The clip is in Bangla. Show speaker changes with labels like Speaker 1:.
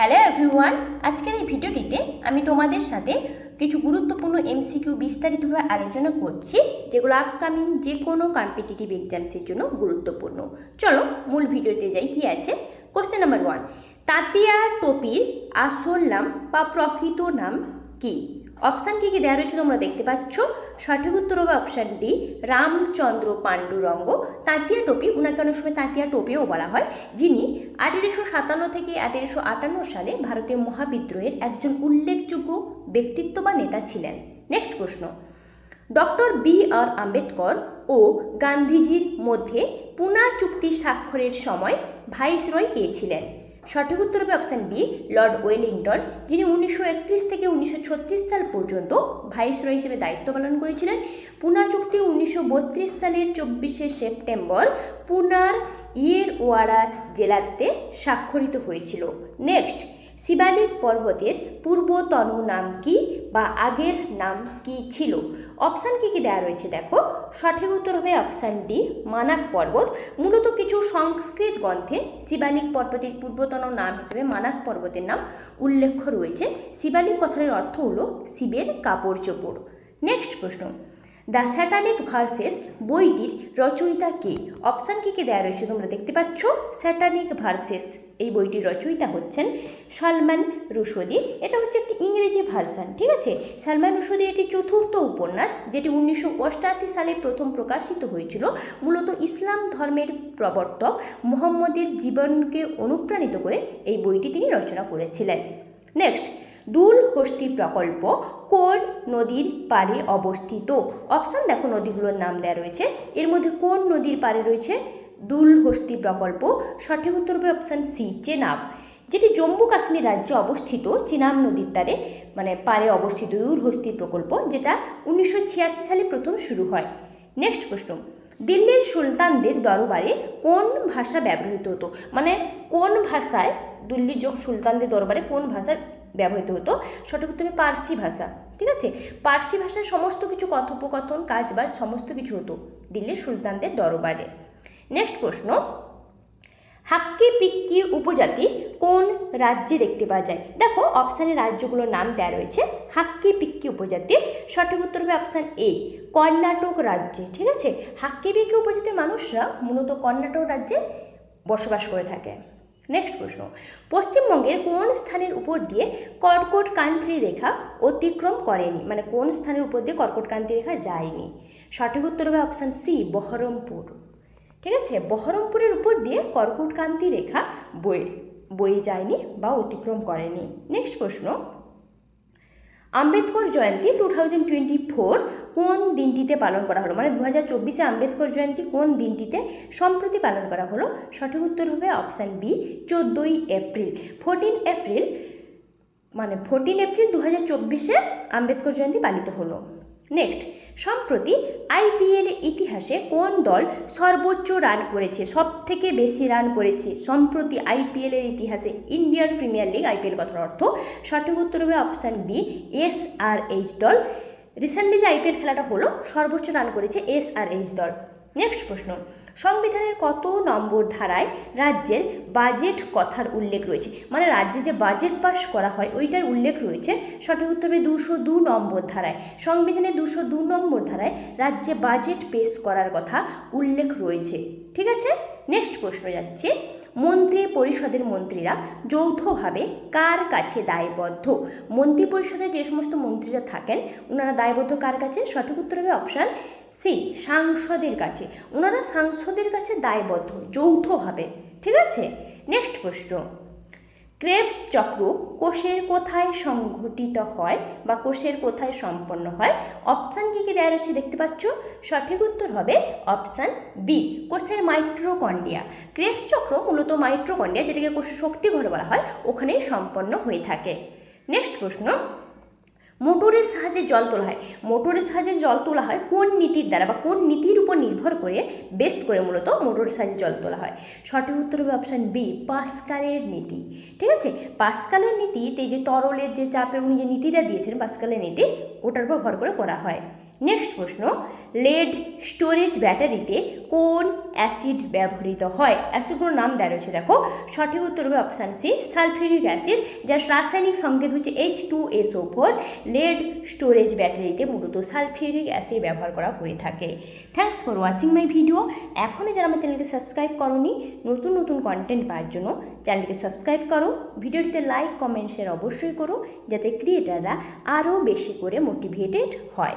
Speaker 1: হ্যালো এভরিওয়ান আজকের এই ভিডিওটিতে আমি তোমাদের সাথে কিছু গুরুত্বপূর্ণ এমসিকিউ বিস্তারিতভাবে আলোচনা করছি, যেগুলো আপকামিং যে কোনো কম্পিটিটিভ এক্সামসের জন্য গুরুত্বপূর্ণ। চলো মূল ভিডিওতে যাই, কি আছে? কোশ্চেন নাম্বার ওয়ান তাতিয়া টোপির আসল নাম বা প্রকৃত নাম কি? অপশান কী কী? দেওয়া রয়েছে তোমরা দেখতে পাচ্ছ। সঠিক উত্তর হবে অপশান ডি রামচন্দ্র পাণ্ডুরঙ্গ তাঁতিয়া টোপি, উনাকে অনেক সময় তাঁতিয়া টোপিও বলা হয়। যিনি আঠেরোশো সাতান্ন থেকে আঠেরোশো আটান্ন সালে ভারতীয় মহাবিদ্রোহের একজন উল্লেখযোগ্য ব্যক্তিত্ব বা নেতা ছিলেন। নেক্সট প্রশ্ন। ডক্টর বি আর আম্বেদকর ও গান্ধীজির মধ্যে পুনা চুক্তি স্বাক্ষরের সময় ভাইসরয় কে ছিলেন? সঠিক উত্তর হবে অপশান বি, লর্ড ওয়েলিংটন, যিনি উনিশশো একত্রিশ থেকে উনিশশো ছত্রিশ সাল পর্যন্ত ভাইসরয় হিসেবে দায়িত্ব পালন করেছিলেন। পুনা চুক্তি উনিশশো বত্রিশ সালের চব্বিশে সেপ্টেম্বর পুনার ইয়ের ওয়ারা জেলাতে স্বাক্ষরিত হয়েছিল। নেক্সট শিবালিক পর্বতের পূর্বতন নাম কি বা আগের নাম কি ছিল? অপশান কি কি দেওয়া রয়েছে দেখো? সঠিক উত্তর হবে অপশান ডি মানাক পর্বত। মূলত কিছু সংস্কৃত গ্রন্থে শিবালিক পর্বতের পূর্বতন নাম হিসেবে মানাক পর্বতের নাম উল্লেখ রয়েছে। শিবালিক কথার অর্থ হলো শিবের কাপড় চোপড় নেক্সট প্রশ্ন। দ্য স্যাটানিক ভার্সেস বইটির রচয়িতা কে? অপশান কী কী দেওয়া রয়েছে তোমরা দেখতে পাচ্ছ? স্যাটানিক ভার্সেস, এই বইটির রচয়িতা হচ্ছেন সালমান রুশদি। এটা হচ্ছে একটি ইংরেজি ভার্সান, ঠিক আছে? সালমান রুশদি এটি চতুর্থ উপন্যাস, যেটি উনিশশো সালে প্রথম প্রকাশিত হয়েছিল। মূলত ইসলাম ধর্মের প্রবর্তক মোহাম্মদের জীবনকে অনুপ্রাণিত করে এই বইটি তিনি রচনা করেছিলেন। নেক্সট দুল হস্তি প্রকল্প কোন নদীর পাড়ে অবস্থিত? অপশান দেখো, নদীগুলোর নাম দেওয়া রয়েছে। এর মধ্যে কোন নদীর পাড়ে রয়েছে? দুল হস্তি প্রকল্প। সঠিক উত্তর হবে অপশান সি চেনাব। যেটি জম্মু কাশ্মীর রাজ্যে অবস্থিত, চিনাব নদীর তারে মানে পারে অবস্থিত দুল হস্তি প্রকল্প, যেটা উনিশশো ছিয়াশি সালে প্রথম শুরু হয়। নেক্সট প্রশ্ন। দিল্লির সুলতানদের দরবারে কোন ভাষা ব্যবহৃত হতো? মানে কোন ভাষায়, দিল্লির যখন সুলতানদের দরবারে কোন ভাষা ব্যবহৃত হতো। সঠিক উত্তরে পার্সি ভাষা, ঠিক আছে? পার্সি ভাষায় সমস্ত কিছু কথোপকথন, কাজবাজ সমস্ত কিছু হতো দিল্লির সুলতানদের দরবারে। নেক্সট প্রশ্ন, হাক্কি পিক্কি উপজাতি কোন রাজ্যে দেখতে পাওয়া যায়? দেখো অপশানে রাজ্যগুলোর নাম দেওয়া রয়েছে, হাক্কি পিক্কি উপজাতি। সঠিক উত্তর হবে অপশান এ কর্ণাটক রাজ্যে, ঠিক আছে? হাক্কি পিক্কি উপজাতির মানুষরা মূলত কর্ণাটক রাজ্যে বসবাস করে থাকে। নেক্সট প্রশ্ন. পশ্চিমবঙ্গের কোন স্থানের উপর দিয়ে কর্কট কান্ত্রী রেখা অতিক্রম করেনি? মানে কোন স্থানের উপর দিয়ে কর্কট কান্তি রেখা যায়নি? সঠিক উত্তর হবে অপশান সি বহরমপুর। ঠিক আছে? বহরমপুরের উপর দিয়ে কর্কট কান্তি রেখা বয়ে বয়ে যায়নি বা অতিক্রম করেনি। নেক্সট প্রশ্ন. Ambedkar Jayanti two thousand twenty four কোন দিনটিতে পালন করা হলো? মানে দু হাজার চব্বিশে আম্বেদকর জয়ন্তী কোন দিনটিতে সম্প্রতি পালন করা হলো? সঠিক উত্তর হবে অপশান বি চোদ্দোই এপ্রিল। ফোরটিন এপ্রিল মানে ফোরটিন এপ্রিল দু হাজার চব্বিশে আম্বেদকর জয়ন্তী পালিত হলো। নেক্সট সম্প্রতি আইপিএল ইতিহাসে কোন দল সর্বোচ্চ রান করেছে সব থেকে বেশি রান করেছে, সম্প্রতি আইপিএলের ইতিহাসে ইন্ডিয়ান প্রিমিয়ার লিগ, আইপিএল কথার অর্থ সঠিক উত্তর হবে option B, S R H দল। রিসেন্টলি যে আইপিএল খেলাটা হলো, সর্বোচ্চ রান করেছে এস আর এইচ দল। নেক্সট প্রশ্ন সংবিধানের কত নম্বর ধারায় রাজ্যের বাজেট কথার উল্লেখ রয়েছে? মানে রাজ্যে যে বাজেট পাস করা হয়, ওইটার উল্লেখ রয়েছে সঠিক উত্তর হবে দুশো দু নম্বর ধারায়। সংবিধানের দুশো দু নম্বর ধারায় রাজ্যে বাজেট পেশ করার কথা উল্লেখ রয়েছে। ঠিক আছে? নেক্সট প্রশ্ন যাচ্ছে মন্ত্রী পরিষদের মন্ত্রীরা যৌথভাবে কার কাছে দায়বদ্ধ? মন্ত্রী পরিষদে যে সমস্ত মন্ত্রীরা থাকেন ওনারা দায়বদ্ধ কার কাছে? সঠিক উত্তর হবে অপশান সি, সাংসদের কাছে। ওনারা সাংসদের কাছে দায়বদ্ধ, যৌথভাবে। ঠিক আছে? নেক্সট প্রশ্ন ক্রেবস চক্র কোষের কোথায় সংঘটিত হয় বা কোষের কোথায় সম্পন্ন হয়? অপশান কী কী দেওয়া রয়েছে দেখতে পাচ্ছ? সঠিক উত্তর হবে অপশান বি কোষের মাইট্রোকন্ডিয়া ক্রেবস চক্র মূলত মাইট্রোকন্ডিয়া যেটাকে কোষের শক্তিঘর বলা হয়, ওখানেই সম্পন্ন হয়ে থাকে। নেক্সট প্রশ্ন মোটরের সাহায্যে জল তোলা হয়। মোটরের সাহায্যে জল তোলা হয় কোন নীতির দ্বারা বা কোন নীতির উপর নির্ভর করে বেস্ট করে মূলত মোটরের সাহায্যে জল তোলা হয়? সঠিক উত্তর হবে অপশান বি পাসকালের নীতি। ঠিক আছে? পাসকালের নীতিতে যে তরলের যে চাপের উনি যে নীতিটা দিয়েছেন পাসকালের নীতি, ওটার উপর ভর করে করা হয়। নেক্সট প্রশ্ন লেড স্টোরেজ ব্যাটারিতে কোন অ্যাসিড ব্যবহৃত হয়? অ্যাসিডগুলোর নাম দেওয়া রয়েছে, দেখো। সঠিক উত্তর হবে অপশান সি, সালফিউরিক অ্যাসিড, যার রাসায়নিক সংকেত হচ্ছে H two SO four lead storage ব্যাটারিতে মূলত সালফিউরিক অ্যাসিড ব্যবহার করা হয়ে থাকে। Thanks for watching my video এখনও যারা আমার চ্যানেলকে সাবস্ক্রাইব করনি, নতুন নতুন কন্টেন্ট পাওয়ার জন্য চ্যানেলকে সাবস্ক্রাইব করো। ভিডিওটিতে লাইক কমেন্ট শেয়ার অবশ্যই করো, যাতে ক্রিয়েটাররা আরও বেশি করে মোটিভেটেড হয়।